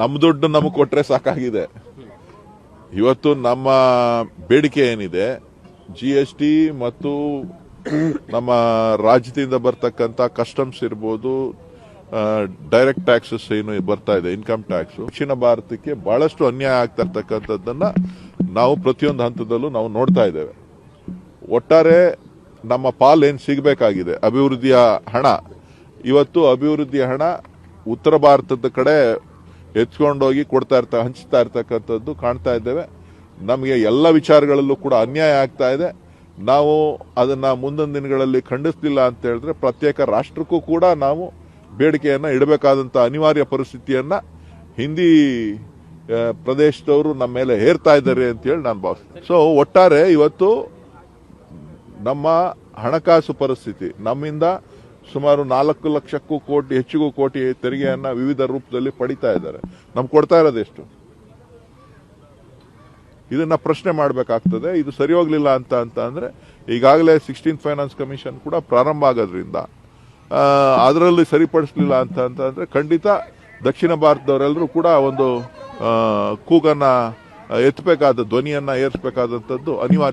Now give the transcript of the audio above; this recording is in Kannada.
ನಮ್ಮ ದುಡ್ಡು ನಮಗೆ ಕೊಟ್ಟರೆ ಸಾಕಾಗಿದೆ. ಇವತ್ತು ನಮ್ಮ ಬೇಡಿಕೆ ಏನಿದೆ ಜಿ ಎಸ್ ಟಿ ಮತ್ತು ನಮ್ಮ ರಾಜ್ಯದಿಂದ ಬರ್ತಕ್ಕಂಥ ಕಸ್ಟಮ್ಸ್ ಇರ್ಬೋದು ಡೈರೆಕ್ಟ್ ಟ್ಯಾಕ್ಸಸ್ ಏನು ಬರ್ತಾ ಇದೆ ಇನ್ಕಮ್ ಟ್ಯಾಕ್ಸ್ ದಕ್ಷಿಣ ಭಾರತಕ್ಕೆ ಬಹಳಷ್ಟು ಅನ್ಯಾಯ ಆಗ್ತಾ ಇರ್ತಕ್ಕಂಥದ್ದನ್ನು ನಾವು ಪ್ರತಿಯೊಂದು ಹಂತದಲ್ಲೂ ನಾವು ನೋಡ್ತಾ ಇದ್ದೇವೆ. ಒಟ್ಟಾರೆ ನಮ್ಮ ಪಾಲ್ ಏನು ಸಿಗಬೇಕಾಗಿದೆ? ಅಭಿವೃದ್ಧಿಯ ಹಣ. ಇವತ್ತು ಅಭಿವೃದ್ಧಿಯ ಹಣ ಉತ್ತರ ಭಾರತದ ಕಡೆ ಎತ್ಕೊಂಡೋಗಿ ಕೊಡ್ತಾ ಇರ್ತಾ, ಹಂಚ್ತಾ ಇರ್ತಕ್ಕಂಥದ್ದು ಕಾಣ್ತಾ ಇದ್ದೇವೆ. ನಮಗೆ ಎಲ್ಲ ವಿಚಾರಗಳಲ್ಲೂ ಕೂಡ ಅನ್ಯಾಯ ಆಗ್ತಾ ಇದೆ. ನಾವು ಅದನ್ನು ಮುಂದಿನ ದಿನಗಳಲ್ಲಿ ಖಂಡಿಸ್ಲಿಲ್ಲ ಅಂತ ಹೇಳಿದ್ರೆ ಪ್ರತ್ಯೇಕ ರಾಷ್ಟ್ರಕ್ಕೂ ಕೂಡ ನಾವು ಬೇಡಿಕೆಯನ್ನು ಇಡಬೇಕಾದಂಥ ಅನಿವಾರ್ಯ ಪರಿಸ್ಥಿತಿಯನ್ನು ಹಿಂದಿ ಪ್ರದೇಶದವರು ನಮ್ಮ ಮೇಲೆ ಹೇರ್ತಾ ಇದ್ದಾರೆ ಅಂತೇಳಿ ನಾನು ಭಾವಿಸ್ತೀನಿ. ಸೊ ಒಟ್ಟಾರೆ ಇವತ್ತು ನಮ್ಮ ಹಣಕಾಸು ಪರಿಸ್ಥಿತಿ ನಮ್ಮಿಂದ ಸುಮಾರು ನಾಲ್ಕು ಲಕ್ಷಕ್ಕೂ ಕೋಟಿ, ಹೆಚ್ಚಿಗೂ ಕೋಟಿ ತೆರಿಗೆಯನ್ನ ವಿವಿಧ ರೂಪದಲ್ಲಿ ಪಡಿತಾ ಇದ್ದಾರೆ. ನಮ್ಗೆ ಕೊಡ್ತಾ ಇರೋದು ಎಷ್ಟು? ಇದನ್ನ ಪ್ರಶ್ನೆ ಮಾಡಬೇಕಾಗ್ತದೆ. ಇದು ಸರಿ ಹೋಗ್ಲಿಲ್ಲ ಅಂತ ಅಂತ ಅಂದ್ರೆ ಈಗಾಗಲೇ ಸಿಕ್ಸ್ಟೀನ್ ಫೈನಾನ್ಸ್ ಕಮಿಷನ್ ಕೂಡ ಪ್ರಾರಂಭ ಆಗೋದ್ರಿಂದ ಅದರಲ್ಲಿ ಸರಿಪಡಿಸಲಿಲ್ಲ ಅಂತ ಅಂತ ಅಂದ್ರೆ ಖಂಡಿತ ದಕ್ಷಿಣ ಭಾರತದವರೆಲ್ಲರೂ ಕೂಡ ಒಂದು ಕೂಗನ್ನ ಎತ್ತಬೇಕಾದ ಧ್ವನಿಯನ್ನ ಏರಿಸಬೇಕಾದಂಥದ್ದು ಅನಿವಾರ್ಯ.